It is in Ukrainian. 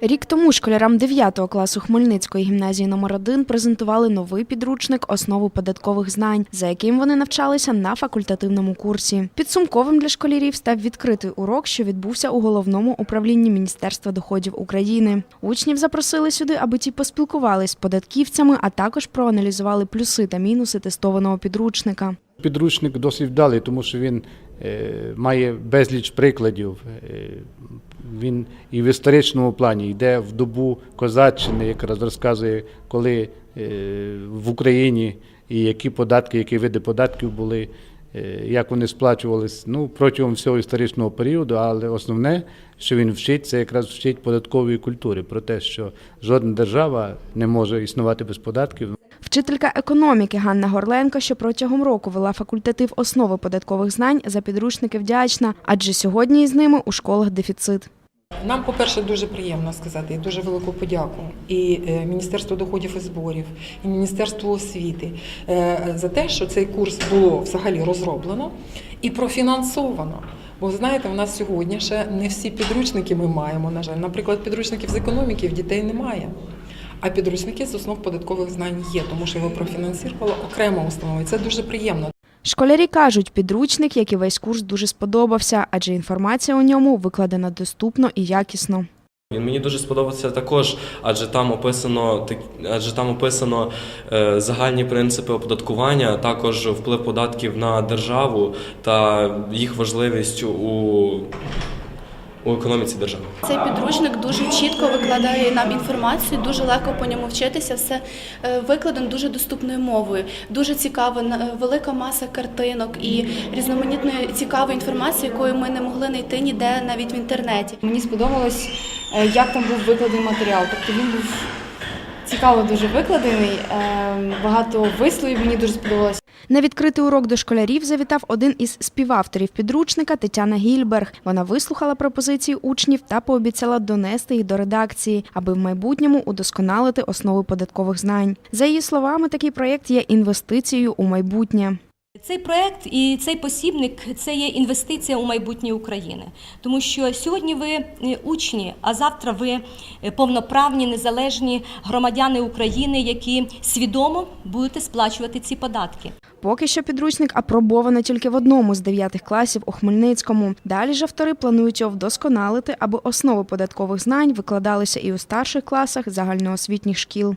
Рік тому школярам 9 класу Хмельницької гімназії номер 1 презентували новий підручник основу податкових знань, за яким вони навчалися на факультативному курсі. Підсумковим для школярів став відкритий урок, що відбувся у головному управлінні Міністерства доходів України. Учнів запросили сюди, аби ті поспілкувались з податківцями, а також проаналізували плюси та мінуси тестованого підручника. Підручник досить вдалий, тому що він е, має безліч прикладів. Він і в історичному плані йде в добу козаччини, якраз розказує, коли е, в Україні і які податки, які види податків були, е, як вони сплачувались ну, протягом всього історичного періоду. Але основне, що він вчить, це якраз вчить податкової культури про те, що жодна держава не може існувати без податків. Вчителька економіки Ганна Горленко, що протягом року вела факультатив основи податкових знань, за підручники вдячна, адже сьогодні із ними у школах дефіцит. Нам, по-перше, дуже приємно сказати і дуже велику подяку і е, Міністерству доходів і зборів, і Міністерству освіти е, за те, що цей курс було взагалі розроблено і профінансовано. Бо знаєте, у нас сьогодні ще не всі підручники ми маємо. На жаль, наприклад, підручників з економіки в дітей немає. А підручники з основ податкових знань є, тому що його профінансувала окрема установа. І це дуже приємно. Школярі кажуть, підручник, як і весь курс, дуже сподобався, адже інформація у ньому викладена доступно і якісно. Він мені дуже сподобався також, адже там описано адже там описано е, загальні принципи оподаткування, також вплив податків на державу та їх важливість у, у економіці держави. Цей підручник дуже чітко викладає нам інформацію, дуже легко по ньому вчитися. Все е, викладено дуже доступною мовою. Дуже цікаво, на- велика маса картинок і різноманітної цікавої інформації, якою ми не могли знайти ніде навіть в інтернеті. Мені сподобалось, е, як там був викладений матеріал. Тобто він був цікаво дуже викладений, е, багато висловів мені дуже сподобалось. На відкритий урок до школярів завітав один із співавторів підручника Тетяна Гільберг. Вона вислухала пропозиції учнів та пообіцяла донести їх до редакції, аби в майбутньому удосконалити основи податкових знань. За її словами, такий проєкт є інвестицією у майбутнє. Цей проект і цей посібник це є інвестиція у майбутнє України, тому що сьогодні ви е, учні, а завтра ви е, повноправні незалежні громадяни України, які свідомо будете сплачувати ці податки. Поки що підручник апробовано тільки в одному з дев'ятих класів у Хмельницькому. Далі ж автори планують його вдосконалити, аби основи податкових знань викладалися і у старших класах загальноосвітніх шкіл.